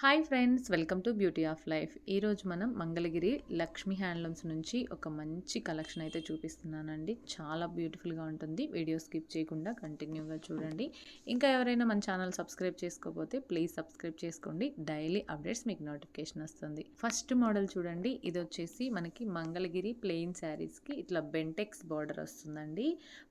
Hi friends welcome to beauty of life. ఈరోజు మనం Mangalagiri Lakshmi handlooms నుంచి ఒక మంచి కలెక్షన్ అయితే చూపిస్తున్నానండి. చాలా బ్యూటిఫుల్గా ఉంటుంది. వీడియో స్కిప్ చేయకుండా కంటిన్యూగా చూడండి. ఇంకా ఎవరైనా మన ఛానల్ సబ్స్క్రైబ్ చేసుకోకపోతే ప్లీజ్ సబ్స్క్రైబ్ చేసుకోండి. డైలీ అప్డేట్స్ మీకు నోటిఫికేషన్ వస్తుంది. ఫస్ట్ మోడల్ చూడండి. ఇది వచ్చేసి మనకి మంగళగిరి ప్లెయిన్ శారీస్కి ఇట్లా బెంటెక్స్ బార్డర్ వస్తుందండి.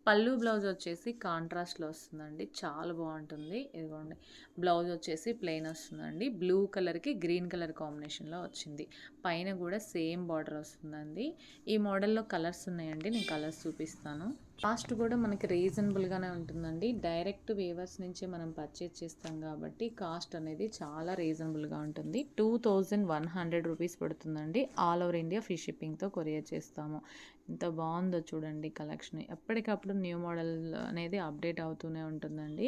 పళ్ళు బ్లౌజ్ వచ్చేసి కాంట్రాస్ట్లో వస్తుందండి. చాలా బాగుంటుంది. ఇదిగోండి. బ్లౌజ్ వచ్చేసి ప్లెయిన్ వస్తుందండి. బ్లూ బ్లూ కలర్కి గ్రీన్ కలర్ కాంబినేషన్లో వచ్చింది. పైన కూడా సేమ్ బార్డర్ వస్తుందండి. ఈ మోడల్లో కలర్స్ ఉన్నాయండి. నేను కలర్స్ చూపిస్తాను. కాస్ట్ కూడా మనకి రీజనబుల్గానే ఉంటుందండి. డైరెక్ట్ వేవర్స్ నుంచి మనం పర్చేజ్ చేస్తాం కాబట్టి కాస్ట్ అనేది చాలా రీజనబుల్గా ఉంటుంది. Two thousand one hundred rupees పడుతుందండి. ఆల్ ఓవర్ ఇండియా ఫ్రీ షిప్పింగ్తో కొరియర్ చేస్తాము. ఎంత బాగుందో చూడండి కలెక్షన్. ఎప్పటికప్పుడు న్యూ మోడల్ అనేది అప్డేట్ అవుతూనే ఉంటుందండి.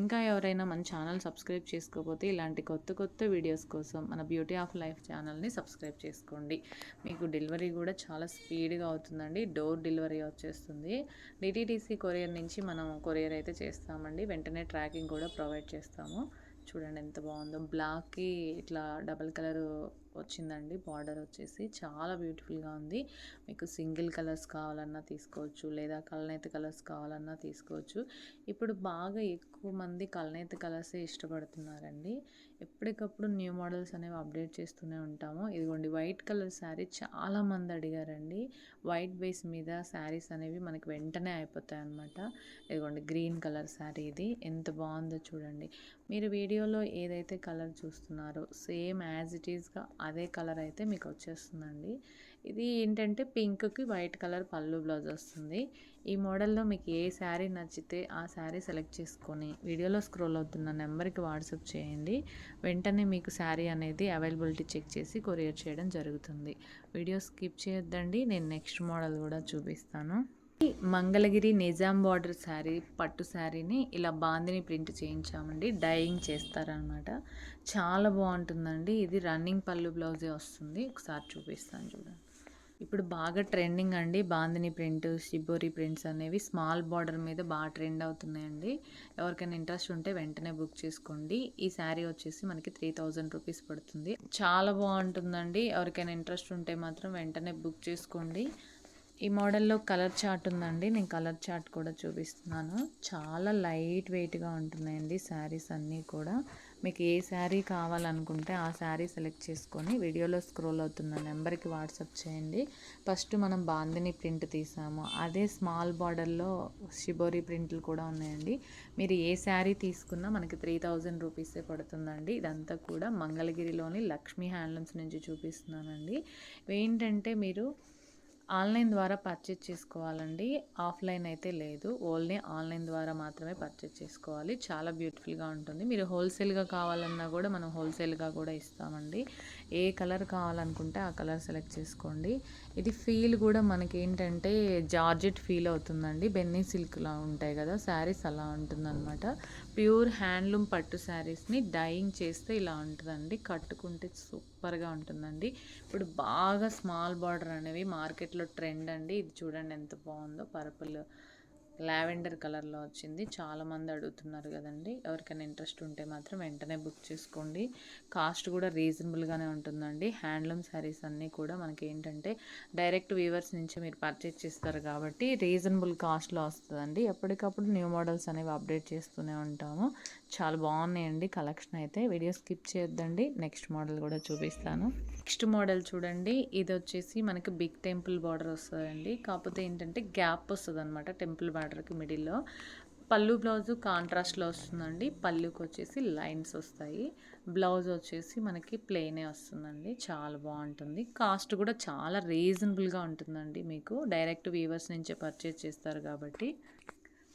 ఇంకా ఎవరైనా మన ఛానల్ సబ్స్క్రైబ్ చేసుకోకపోతే ఇలాంటి కొత్త కొత్త వీడియోస్ కోసం మన బ్యూటీ ఆఫ్ లైఫ్ ఛానల్ని సబ్స్క్రైబ్ చేసుకోండి. మీకు డెలివరీ కూడా చాలా స్పీడ్గా అవుతుందండి. డోర్ డెలివరీ వచ్చేస్తుంది. డిటీడీసీ కొరియర్ నుంచి మనం కొరియర్ అయితే చేస్తామండి. వెంటనే ట్రాకింగ్ కూడా ప్రొవైడ్ చేస్తాము. చూడండి ఎంత బాగుందో. బ్లాక్కి ఇట్లా డబల్ కలర్ వచ్చిందండి. బార్డర్ వచ్చేసి చాలా బ్యూటిఫుల్గా ఉంది. మీకు సింగిల్ కలర్స్ కావాలన్నా తీసుకోవచ్చు లేదా కలనైతే కలర్స్ కావాలన్నా తీసుకోవచ్చు. ఇప్పుడు బాగా ఎక్కువ మంది కలనైతే కలర్సే ఇష్టపడుతున్నారండి. ఎప్పటికప్పుడు న్యూ మోడల్స్ అనేవి అప్డేట్ చేస్తూనే ఉంటాము. ఇదిగోండి వైట్ కలర్ శారీ చాలామంది అడిగారండి. వైట్ బేస్ మీద శారీస్ అనేవి మనకి వెంటనే అయిపోతాయి అనమాట ఇదిగోండి గ్రీన్ కలర్ శారీ ఇది. ఎంత బాగుందో చూడండి. మీరు వీడియోలో ఏదైతే కలర్ చూస్తున్నారో సేమ్ యాజ్ ఇట్ ఈస్గా అదే కలర్ అయితే మీకు వచ్చేస్తుందండి ఇది ఏంటంటే పింక్కి వైట్ కలర్ పళ్ళు బ్లౌజ్ వస్తుంది. ఈ మోడల్లో మీకు ఏ శారీ నచ్చితే ఆ శారీ సెలెక్ట్ చేసుకొని వీడియోలో స్క్రోల్ అవుతున్న నెంబర్కి వాట్సాప్ చేయండి. వెంటనే మీకు శారీ అనేది అవైలబిలిటీ చెక్ చేసి కొరియర్ చేయడం జరుగుతుంది. వీడియో స్కిప్ చేయొద్దండి. నేను నెక్స్ట్ మోడల్ కూడా చూపిస్తాను. మంగళగిరి నిజాం బార్డర్ శారీ పట్టు శారీని ఇలా బాందిని ప్రింట్ చేయించామండి. డైయింగ్ చేస్తారనమాట చాలా బాగుంటుందండి. ఇది రన్నింగ్ పళ్ళు బ్లౌజే వస్తుంది. ఒకసారి చూపిస్తాను చూడండి. ఇప్పుడు బాగా ట్రెండింగ్ అండి. బాందిని ప్రింట్ షిబోరి ప్రింట్స్ అనేవి స్మాల్ బార్డర్ మీద బాగా ట్రెండ్ అవుతున్నాయండి. ఎవరికైనా ఇంట్రెస్ట్ ఉంటే వెంటనే బుక్ చేసుకోండి. ఈ శారీ వచ్చేసి మనకి త్రీ థౌజండ్ రూపీస్ పడుతుంది. చాలా బాగుంటుందండి. ఎవరికైనా ఇంట్రెస్ట్ ఉంటే మాత్రం వెంటనే బుక్ చేసుకోండి. ఈ మోడల్లో కలర్ చార్ట్ ఉందండి. నేను కలర్ చార్ట్ కూడా చూపిస్తున్నాను. చాలా లైట్ వెయిట్గా ఉంటున్నాయండి శారీస్ అన్నీ కూడా. మీకు ఏ శారీ కావాలనుకుంటే ఆ శారీ సెలెక్ట్ చేసుకొని వీడియోలో స్క్రోల్ అవుతున్న నెంబర్కి వాట్సాప్ చేయండి. ఫస్ట్ మనం బాందిని ప్రింట్ తీసాము. అదే స్మాల్ బార్డర్లో షిబోరి ప్రింట్లు కూడా ఉన్నాయండి. మీరు ఏ శారీ తీసుకున్నా మనకి త్రీ థౌజండ్ రూపీసే పడుతుందండి. ఇదంతా కూడా మంగళగిరిలోని లక్ష్మీ హ్యాండ్లూమ్స్ నుంచి చూపిస్తున్నానండి. ఏంటంటే మీరు ఆన్లైన్ ద్వారా పర్చేజ్ చేసుకోవాలండి. ఆఫ్లైన్ అయితే లేదు. ఓన్లీ ఆన్లైన్ ద్వారా మాత్రమే పర్చేజ్ చేసుకోవాలి. చాలా బ్యూటిఫుల్గా ఉంటుంది. మీరు హోల్సేల్గా కావాలన్నా కూడా మనం హోల్సేల్గా కూడా ఇస్తామండి. ఏ కలర్ కావాలనుకుంటే ఆ కలర్ సెలెక్ట్ చేసుకోండి. ఇది ఫీల్ కూడా మనకి ఏంటంటే జార్జెట్ ఫీల్ అవుతుందండి. బెన్నీ సిల్క్లా ఉంటాయి కదా శారీస్ అలా ఉంటుందన్నమాట. ప్యూర్ హ్యాండ్లూమ్ పట్టు శారీస్ని డైయింగ్ చేస్తే ఇలా ఉంటుందండి. కట్టుకుంటే సూపర్గా ఉంటుందండి. ఇప్పుడు బాగా స్మాల్ బార్డర్ అనేవి మార్కెట్ మార్కెట్లో ట్రెండ్ అండి. ఇది చూడండి ఎంత బాగుందో. పర్పుల్ లావెండర్ కలర్లో వచ్చింది. చాలామంది అడుగుతున్నారు కదండి. ఎవరికైనా ఇంట్రెస్ట్ ఉంటే మాత్రం వెంటనే బుక్ చేసుకోండి. కాస్ట్ కూడా రీజనబుల్గానే ఉంటుందండి. హ్యాండ్లూమ్ శారీస్ అన్నీ కూడా మనకి ఏంటంటే డైరెక్ట్ వీవర్స్ నుంచి మీరు పర్చేజ్ చేస్తారు కాబట్టి రీజనబుల్ కాస్ట్లో వస్తుందండి. ఎప్పటికప్పుడు న్యూ మోడల్స్ అనేవి అప్డేట్ చేస్తూనే ఉంటాము. చాలా బాగున్నాయండి కలెక్షన్ అయితే. వీడియో స్కిప్ చేయొద్దండి. నెక్స్ట్ మోడల్ కూడా చూపిస్తాను. నెక్స్ట్ మోడల్ చూడండి. ఇది వచ్చేసి మనకి బిగ్ టెంపుల్ బార్డర్ వస్తుందండి. కాకపోతే ఏంటంటే గ్యాప్ వస్తుంది అనమాట టెంపుల్ బార్డర్కి మిడిల్లో. పళ్ళు బ్లౌజు కాంట్రాస్ట్లో వస్తుందండి. పళ్ళుకి వచ్చేసి లైన్స్ వస్తాయి. బ్లౌజ్ వచ్చేసి మనకి ప్లెయినే వస్తుందండి. చాలా బాగుంటుంది. కాస్ట్ కూడా చాలా రీజనబుల్గా ఉంటుందండి మీకు. డైరెక్ట్ వీవర్స్ నుంచే పర్చేజ్ చేస్తారు కాబట్టి.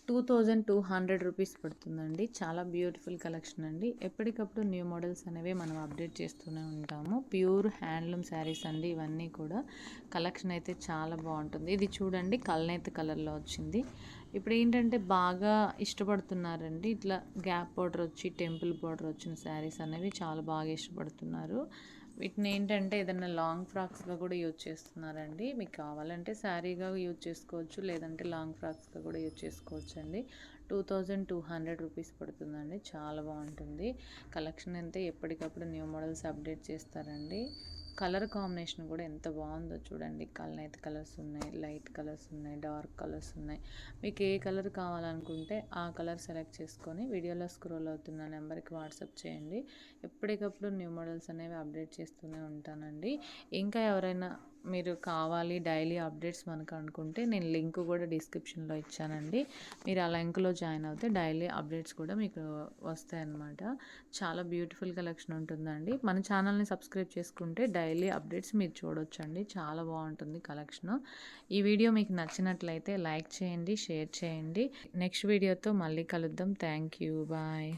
Two thousand two hundred rupees పడుతుందండి. చాలా బ్యూటిఫుల్ కలెక్షన్ అండి. ఎప్పటికప్పుడు న్యూ మోడల్స్ అనేవి మనం అప్డేట్ చేస్తూనే ఉంటాము. ప్యూర్ హ్యాండ్లూమ్ శారీస్ అండి ఇవన్నీ కూడా. కలెక్షన్ అయితే చాలా బాగుంటుంది. ఇది చూడండి కల్నేత కలర్లో వచ్చింది. ఇప్పుడు ఏంటంటే బాగా ఇష్టపడుతున్నారండి. ఇట్లా గ్యాప్ బార్డర్ వచ్చి టెంపుల్ బార్డర్ వచ్చిన శారీస్ అనేవి చాలా బాగా ఇష్టపడుతున్నారు. వీటిని ఏంటంటే ఏదైనా లాంగ్ ఫ్రాక్స్గా కూడా యూజ్ చేస్తున్నారండి. మీకు కావాలంటే శారీగా యూజ్ చేసుకోవచ్చు లేదంటే లాంగ్ ఫ్రాక్స్గా కూడా యూజ్ చేసుకోవచ్చు అండి two thousand two hundred rupees పడుతుందండి. చాలా బాగుంటుంది. కలెక్షన్ అయితే ఎప్పటికప్పుడు న్యూ మోడల్స్ అప్డేట్ చేస్తారండి. కలర్ కాంబినేషన్ కూడా ఎంత బాగుందో చూడండి. కలనైట్ కలర్స్ ఉన్నాయి లైట్ కలర్స్ ఉన్నాయి డార్క్ కలర్స్ ఉన్నాయి. మీకు ఏ కలర్ కావాలనుకుంటే ఆ కలర్ సెలెక్ట్ చేసుకొని వీడియోలో స్క్రోల్ అవుతున్న నెంబర్కి వాట్సాప్ చేయండి. ఎప్పటికప్పుడు న్యూ మోడల్స్ అనేవి అప్డేట్ చేస్తూనే ఉంటానండి. ఇంకా ఎవరైనా మీరు కావాలి డైలీ అప్డేట్స్ మనకు అనుకుంటే నేను లింక్ కూడా డిస్క్రిప్షన్లో ఇచ్చానండి. మీరు ఆ లింక్లో జాయిన్ అవుతే డైలీ అప్డేట్స్ కూడా మీకు వస్తాయన్నమాట. చాలా బ్యూటిఫుల్ కలెక్షన్ ఉంటుందండి. మన ఛానల్ని సబ్స్క్రైబ్ చేసుకుంటే డైలీ అప్డేట్స్ మీరు చూడొచ్చండి. చాలా బాగుంటుంది కలెక్షన్. ఈ వీడియో మీకు నచ్చినట్లయితే లైక్ చేయండి షేర్ చేయండి. నెక్స్ట్ వీడియోతో మళ్ళీ కలుద్దాం. Thank you. బాయ్.